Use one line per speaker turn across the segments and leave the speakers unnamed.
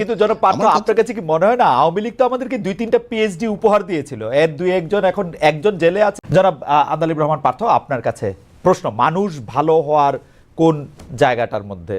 কিন্তু জনাব পার্থ আপনার কাছে কি মনে হয় না? আওয়ামী লীগ তো আমাদেরকে দুই তিনটা পিএইচডি উপহার দিয়েছিল। এর দুই একজন এখন একজন জেলে আছে। জনাব আদালিব রহমান পার্থ আপনার কাছে প্রশ্ন মানুষ ভালো হওয়ার কোন জায়গাটার মধ্যে?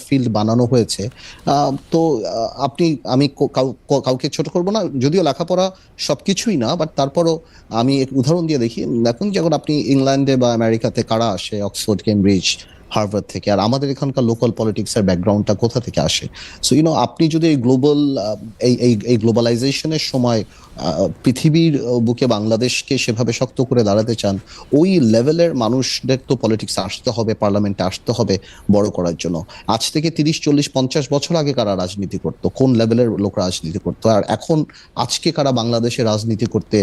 ফিল্ড বানানো হয়েছে তো আপনি, আমি কাউ- কাউকে ছোট করব না, যদিও লেখাপড়া সব কিছুই না বাট তারপরও আমি উদাহরণ দিয়ে দেখি, দেখুন যখন আপনি ইংল্যান্ডে বা আমেরিকাতে কারা আসে, অক্সফোর্ড, কেমব্রিজ হার্ভার্ড থেকে। আর আমাদের এখানকার লোকাল পলিটিক্স এর ব্যাকগ্রাউন্ডটা কোথা থেকে আসে? সো ইউনো আপনি যদি এই গ্লোবাল এই এই এই গ্লোবালাইজেশনের সময় পৃথিবীর বুকে বাংলাদেশকে সেভাবে শক্ত করে দাঁড়াতে চান, ওই লেভেলের মানুষদের তো পলিটিক্স আসতে হবে পার্লামেন্টে আসতে হবে বড় করার জন্য। আজ থেকে তিরিশ, চল্লিশ, পঞ্চাশ বছর আগে কারা রাজনীতি করতো? কোন লেভেলের লোক রাজনীতি করতো? আর এখন আজকে কারা বাংলাদেশে রাজনীতি করতে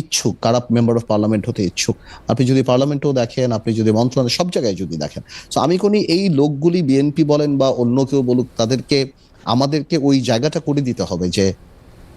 ইচ্ছুক? কারা মেম্বার অফ পার্লামেন্ট হতে ইচ্ছুক? আপনি যদি পার্লামেন্টও দেখেন, আপনি যদি মন্ত্রণালয়, সব জায়গায় যদি দেখেন। তো আমি কোনি এই লোকগুলি বিএনপি বলেন বা অন্য কেউ বলুক, তাদেরকে, আমাদেরকে ওই জায়গাটা করে দিতে হবে যে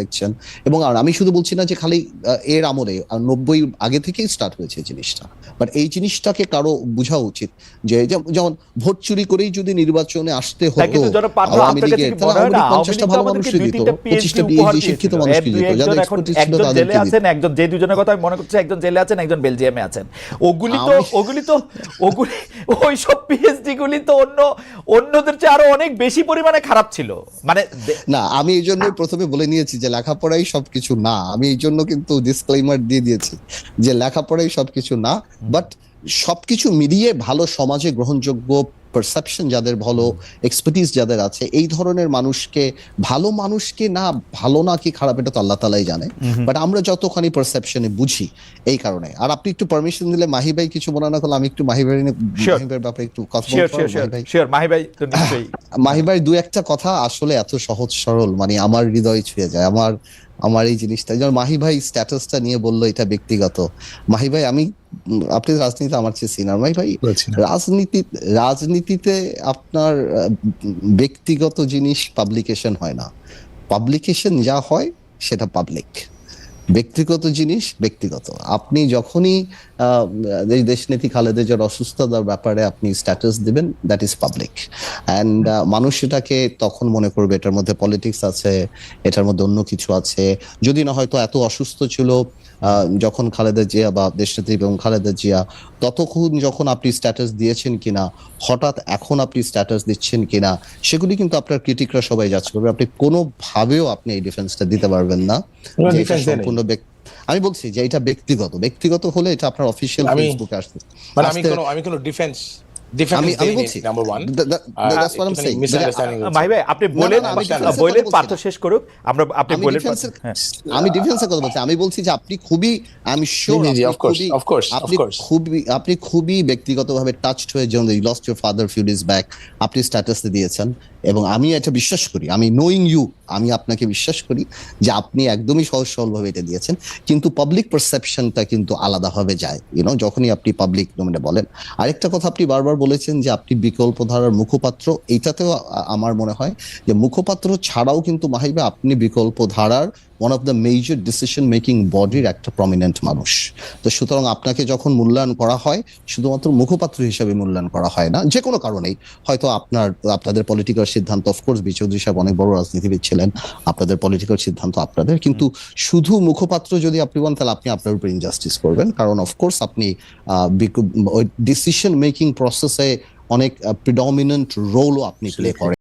দেখছেন। এবং আর আমি শুধু বলছি না যে খালি এর আমলে নব্বই আগে থেকেই স্টার্ট হয়েছে জিনিসটা। বাট এই জিনিসটাকে কারও বোঝা উচিত যে যেমন ভোট চুরি করেই যদি নির্বাচনে আসতে
হ্যাঁ,
হতো আওয়ামী লীগের তাহলে পঞ্চাশটা ভালো মানুষকে দিত পঁচিশটা শিক্ষিত মানুষকে দিত যাদের এক্সপার্টিস ছিল তাদেরকে
আছেন একজন যে দুজনের কথা আমি মনে করছি একজন জেলে আছেন একজন বেলজিয়ামে আছেন। ওগুলি তো ওগুলি তো ওগুলি ওই সব পিএইচডি গুলি তো অন্য অন্যদের চেয়ে আরও অনেক বেশি পরিমাণে খারাপ ছিল। মানে
না আমি এই জন্য প্রথমে বলে নিয়েছি যে লেখাপড়াই সবকিছু না, আমি এই জন্য কিন্তু ডিসক্লেমার দিয়ে দিয়েছি যে লেখাপড়াই সবকিছু না বাট সবকিছু মিলিয়ে ভালো সমাজে গ্রহণযোগ্য পারসেপশন যাদের ভালো এক্সপার্টিস যাদের আছে এই ধরনের মানুষকে ভালো মানুষকে না ভালো না কি খারাপ এটা তো আল্লাহ তালাই জানে। বাট আমরা যতখানি পারসেপশনে বুঝি এই কারণে। আর আপনি একটু পারমিশন দিলে মাহি ভাই কিছু মনে না করলে আমি একটু মাহি ভাই
Sure.
মাহি ভাইয়ের ব্যাপারে একটু কথা মাহি ভাই দু একটা কথা আসলে এত সহজ সরল মানে আমার হৃদয় ছুঁয়ে যায় আমার আমার এই জিনিসটা। যেমন মাহি ভাই স্ট্যাটাসটা নিয়ে বলল এটা ব্যক্তিগত। মাহি ভাই আমি আপনি রাজনীতি আমার চেয়ে সিনার মাহি ভাই রাজনীতি রাজনীতিতে আপনার ব্যক্তিগত জিনিস পাবলিকেশন হয় না। পাবলিকেশন যা হয় সেটা পাবলিক ব্যক্তিগত জিনিস, ব্যক্তিগত। আপনি যখনই দেশনীতি খালেদা জিয়ার অসুস্থতার ব্যাপারে আপনি স্ট্যাটাস দিবেন দ্যাট ইজ পাবলিক অ্যান্ড মানুষ এটাকে তখন মনে করবে, এটার মধ্যে পলিটিক্স আছে, এটার মধ্যে অন্য কিছু আছে। যদি না হয়তো এত অসুস্থ ছিল যখন খালেদা জিয়া বা দেশনেত্রী এবং খালেদা জিয়া ততক্ষণ যখন আপনি স্ট্যাটাস দিয়েছেন কিনা হঠাৎ এখন আপনি স্ট্যাটাস দিচ্ছেন কিনা সেগুলি কিন্তু আপনার ক্রিটিকরা সবাই যাচ্ছে করবে। আপনি কোনোভাবেও আপনি এই ডিফেন্সটা দিতে পারবেন না। সম্পূর্ণ ব্যক্তি- আমি বলছি যে এটা ব্যক্তিগত। ব্যক্তিগত হলে এটা আপনার অফিসিয়াল ফেসবুকে আসবে।
মানে আমি কোনো আমি কোনো ডিফেন্স
আমি আমি বলছি
নাম্বার.
ভাই আপনি বলেন
না, আমি
আহ,
defense এর
বলেন পার্থ শেষ করুক আমরা আপনি বলেন
আমি ডিফেন্সের কথা বলছি। আমি বলছি যে আপনি খুবই আমি শিওর আপনি আপনি ব্যক্তিগতভাবে টাচড হয়ে যেমন you lost your father few days back আপনি স্ট্যাটাস দিয়েছেন। এবং আমি এটা বিশ্বাস করি আমি নোয়িং ইউ আমি আপনাকে বিশ্বাস করি যে আপনি একদমই সহজ সরলভাবে এটা দিয়েছেন। কিন্তু পাবলিক পারসেপশনটা কিন্তু আলাদাভাবে যায় ইউনো যখনই আপনি পাবলিক ডোমেনে বলেন। আরেকটা কথা আপনি বারবার বলেছেন যে আপনি বিকল্প ধারার মুখপাত্র। এইটাতেও আমার মনে হয় যে মুখপাত্র ছাড়াও কিন্তু মাহিবা আপনি বিকল্প ধারার one of the major decision making বডির একটা প্রমিনেন্ট মানুষ। তো সুতরাং আপনাকে যখন মূল্যায়ন করা হয় শুধুমাত্র মুখপাত্র হিসেবে মূল্যায়ন করা হয় না যে কোনো কারণেই। হয়তো আপনার আপনাদের পলিটিক্যাল সিদ্ধান্ত অফকোর্স বি চৌধুরী সাহেব অনেক বড় রাজনীতিবিদ ছিলেন আপনাদের পলিটিক্যাল সিদ্ধান্ত আপনাদের কিন্তু শুধু মুখপাত্র যদি আপনি বলেন তাহলে আপনি আপনার উপর ইনজাস্টিস করবেন। কারণ অফকোর্স আপনি ডিসিশন মেকিং প্রসেসে অনেক প্রিডমিনেন্ট রোলও আপনি প্লে করেন।